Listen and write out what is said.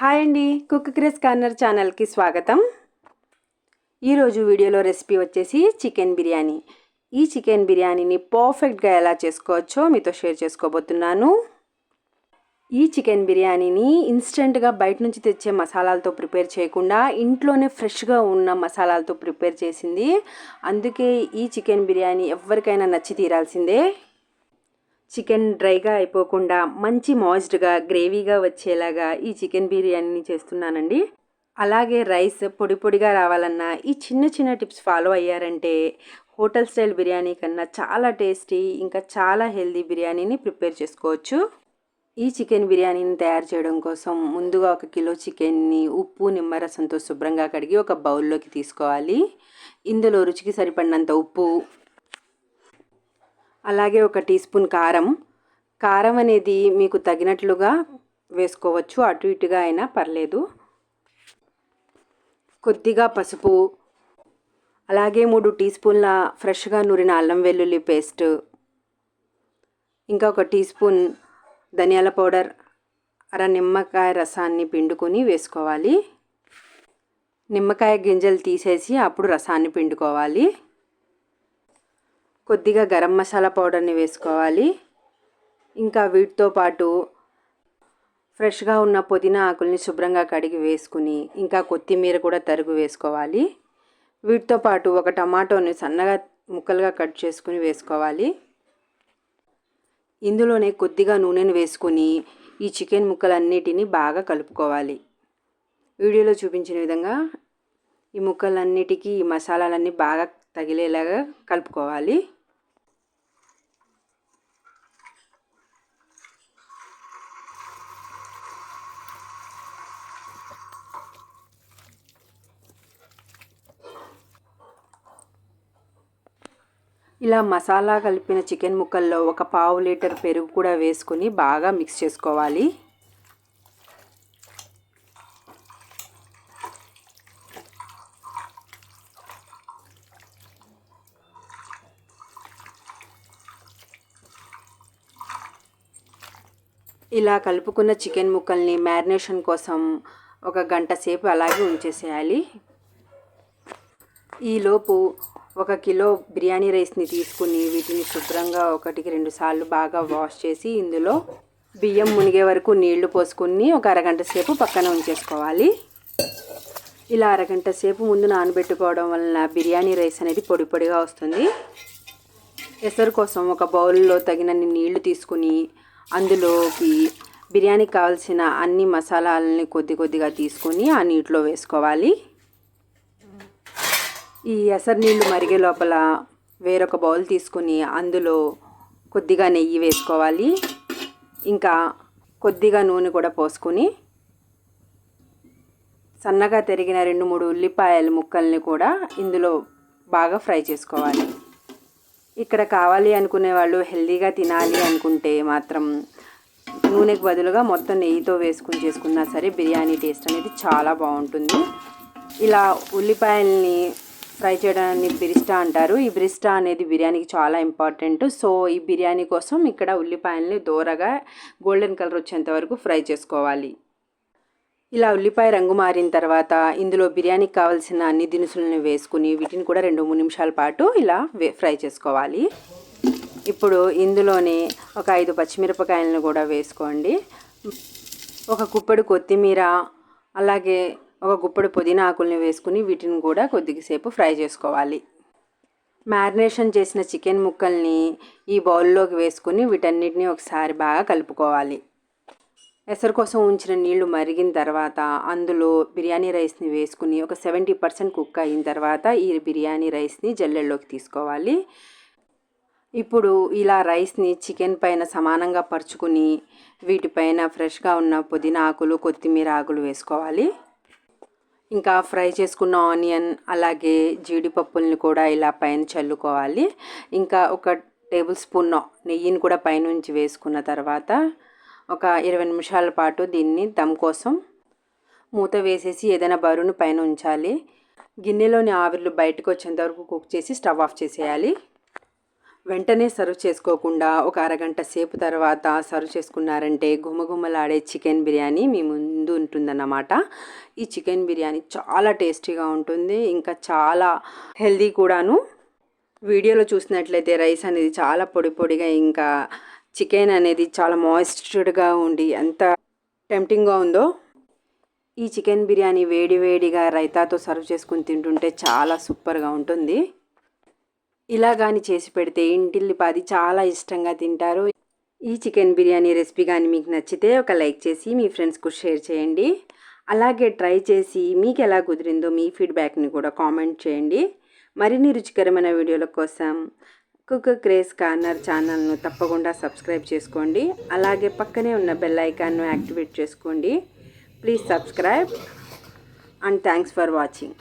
Hi అండి cook Chris corner ఛానల్కి స్వాగతం. ఈరోజు వీడియోలో రెసిపీ వచ్చేసి చికెన్ బిర్యానీ. ఈ చికెన్ బిర్యానీని పర్ఫెక్ట్గా ఎలా చేసుకోవచ్చో మీతో షేర్ చేసుకోబోతున్నాను. ఈ చికెన్ బిర్యానీని ఇన్స్టెంట్గా బయట నుంచి తెచ్చే మసాలాలతో ప్రిపేర్ చేయకుండా ఇంట్లోనే ఫ్రెష్గా ఉన్న మసాలాలతో ప్రిపేర్ చేసింది. అందుకే ఈ చికెన్ బిర్యానీ ఎవరికైనా నచ్చి తీరాల్సిందే. చికెన్ డ్రైగా అయిపోకుండా మంచి మాయిస్డ్గా గ్రేవీగా వచ్చేలాగా ఈ చికెన్ బిర్యానీని చేస్తున్నానండి. అలాగే రైస్ పొడి పొడిగా రావాలన్నా ఈ చిన్న చిన్న టిప్స్ ఫాలో అయ్యారంటే హోటల్ స్టైల్ బిర్యానీ కన్నా చాలా టేస్టీ ఇంకా చాలా హెల్దీ బిర్యానీని ప్రిపేర్ చేసుకోవచ్చు. ఈ చికెన్ బిర్యానీని తయారు చేయడం కోసం ముందుగా ఒక కిలో చికెన్ని ఉప్పు నిమ్మరసంతో శుభ్రంగా కడిగి ఒక బౌల్లోకి తీసుకోవాలి. ఇందులో రుచికి సరిపడినంత ఉప్పు అలాగే ఒక టీ స్పూన్ కారం. కారం అనేది మీకు తగినట్లుగా వేసుకోవచ్చు. అటు ఇటుగా అయినా పర్లేదు. కొద్దిగా పసుపు అలాగే మూడు టీ స్పూన్ల ఫ్రెష్గా నూరిన అల్లం వెల్లుల్లి పేస్ట్ ఇంకా ఒక టీ స్పూన్ ధనియాల పౌడర్ అర నిమ్మకాయ రసాన్ని పిండుకొని వేసుకోవాలి. నిమ్మకాయ గింజలు తీసేసి అప్పుడు రసాన్ని పిండుకోవాలి. కొద్దిగా గరం మసాలా పౌడర్ని వేసుకోవాలి. ఇంకా వీటితో పాటు ఫ్రెష్గా ఉన్న పుదీనా ఆకుల్ని శుభ్రంగా కడిగి వేసుకుని ఇంకా కొత్తిమీర కూడా తరుగు వేసుకోవాలి. వీటితో పాటు ఒక టమాటోని సన్నగా ముక్కలుగా కట్ చేసుకుని వేసుకోవాలి. ఇందులోనే కొద్దిగా నూనెను వేసుకుని ఈ చికెన్ ముక్కలన్నిటిని బాగా కలుపుకోవాలి. వీడియోలో చూపించిన విధంగా ఈ ముక్కలన్నిటికీ ఈ మసాలాలన్నీ బాగా తగిలేలాగా కలుపుకోవాలి. ఇలా మసాలా కలిపిన చికెన్ ముక్కల్లో ఒక పావు లీటర్ పెరుగు కూడా వేసుకుని బాగా మిక్స్ చేసుకోవాలి. ఇలా కలుపుకున్న చికెన్ ముక్కల్ని మ్యారినేషన్ కోసం ఒక గంట సేపు అలాగే ఉంచేసేయాలి. ఈలోపు ఒక కిలో బిర్యానీ రైస్ని తీసుకుని వీటిని శుభ్రంగా ఒకటికి రెండు సార్లు బాగా వాష్ చేసి ఇందులో బియ్యం మునిగే వరకు నీళ్ళు పోసుకుని ఒక అరగంట సేపు పక్కన ఉంచేసుకోవాలి. ఇలా అరగంట సేపు ముందు నానబెట్టుకోవడం వలన బిర్యానీ రైస్ అనేది పొడి పొడిగా వస్తుంది. ఎసరు కోసం ఒక బౌల్లో తగినన్ని నీళ్ళు తీసుకుని అందులోకి బిర్యానీకి కావాల్సిన అన్ని మసాలాలని కొద్ది కొద్దిగా తీసుకొని ఆ నీటిలో వేసుకోవాలి. ఈ ఎసరు నీళ్ళు మరిగే లోపల వేరొక బౌల్ తీసుకుని అందులో కొద్దిగా నెయ్యి వేసుకోవాలి. ఇంకా కొద్దిగా నూనె కూడా పోసుకొని సన్నగా తరిగిన రెండు మూడు ఉల్లిపాయల ముక్కల్ని కూడా ఇందులో బాగా ఫ్రై చేసుకోవాలి. ఇక్కడ కావాలి అనుకునే వాళ్ళు హెల్దీగా తినాలి అనుకుంటే మాత్రం నూనెకు బదులుగా మొత్తం నెయ్యితో వేసుకుని చేసుకున్నా సరే బిర్యానీ టేస్ట్ అనేది చాలా బాగుంటుంది. ఇలా ఉల్లిపాయల్ని ఫ్రై చేయడాన్ని బిరిస్టా అంటారు. ఈ బిరిస్టా అనేది బిర్యానీకి చాలా ఇంపార్టెంట్. సో ఈ బిర్యానీ కోసం ఇక్కడ ఉల్లిపాయల్ని దూరగా గోల్డెన్ కలర్ వచ్చేంత వరకు ఫ్రై చేసుకోవాలి. ఇలా ఉల్లిపాయ రంగు మారిన తర్వాత ఇందులో బిర్యానీకి కావాల్సిన అన్ని దినుసులను వేసుకుని వీటిని కూడా రెండు మూడు నిమిషాల పాటు ఇలా ఫ్రై చేసుకోవాలి. ఇప్పుడు ఇందులోనే ఒక ఐదు పచ్చిమిరపకాయలను కూడా వేసుకోండి. ఒక కుప్పడు కొత్తిమీర అలాగే ఒక గుప్పడు పుదీనా ఆకుల్ని వేసుకుని వీటిని కూడా కొద్దిసేపు ఫ్రై చేసుకోవాలి. మ్యారినేషన్ చేసిన చికెన్ ముక్కల్ని ఈ బౌల్లోకి వేసుకుని వీటన్నిటిని ఒకసారి బాగా కలుపుకోవాలి. ఎసరు కోసం ఉంచిన నీళ్ళు మరిగిన తర్వాత అందులో బిర్యానీ రైస్ని వేసుకుని ఒక సెవెంటీ పర్సెంట్ కుక్ అయిన తర్వాత ఈ బిర్యానీ రైస్ని జల్లెల్లోకి తీసుకోవాలి. ఇప్పుడు ఇలా రైస్ని చికెన్ పైన సమానంగా పరుచుకుని వీటిపైన ఫ్రెష్గా ఉన్న పుదీనా ఆకులు కొత్తిమీర ఆకులు వేసుకోవాలి. ఇంకా ఫ్రై చేసుకున్న ఆనియన్ అలాగే జీడిపప్పుల్ని కూడా ఇలా పైన చల్లుకోవాలి. ఇంకా ఒక టేబుల్ స్పూన్ నెయ్యిని కూడా పైనుంచి వేసుకున్న తర్వాత ఒక ఇరవై నిమిషాల పాటు దీన్ని దమ్ కోసం మూత వేసేసి ఏదైనా బరువును పైన ఉంచాలి. గిన్నెలోని ఆవిర్లు బయటకు వచ్చేంత వరకు కుక్ చేసి స్టవ్ ఆఫ్ చేసేయాలి. వెంటనే సర్వ్ చేసుకోకుండా ఒక అరగంట సేపు తర్వాత సర్వ్ చేసుకున్నారంటే గుమగుమలాడే చికెన్ బిర్యానీ మీ ముందు ఉంటుందన్నమాట. ఈ చికెన్ బిర్యానీ చాలా టేస్టీగా ఉంటుంది. ఇంకా చాలా హెల్దీ కూడాను. వీడియోలో చూసినట్లయితే రైస్ అనేది చాలా పొడి పొడిగా ఇంకా చికెన్ అనేది చాలా మాయిస్చర్డ్గా ఉండి ఎంత టెంప్టింగ్గా ఉందో. ఈ చికెన్ బిర్యానీ వేడి వేడిగా రైతాతో సర్వ్ చేసుకుని తింటుంటే చాలా సూపర్గా ఉంటుంది. ఇలా కానీ చేసి పెడితే ఇంటిల్లిపాది చాలా ఇష్టంగా తింటారు. ఈ చికెన్ బిర్యానీ రెసిపీ కానీ మీకు నచ్చితే ఒక లైక్ చేసి మీ ఫ్రెండ్స్కు షేర్ చేయండి. అలాగే ట్రై చేసి మీకు ఎలా కుదిరిందో మీ ఫీడ్బ్యాక్ని కూడా కామెంట్ చేయండి. మరిన్ని రుచికరమైన వీడియోల కోసం కుక్ క్రేజ్ కార్నర్ ఛానల్ను తప్పకుండా సబ్స్క్రైబ్ చేసుకోండి. అలాగే పక్కనే ఉన్న బెల్ ఐకాన్ను యాక్టివేట్ చేసుకోండి. Please subscribe and thanks for watching.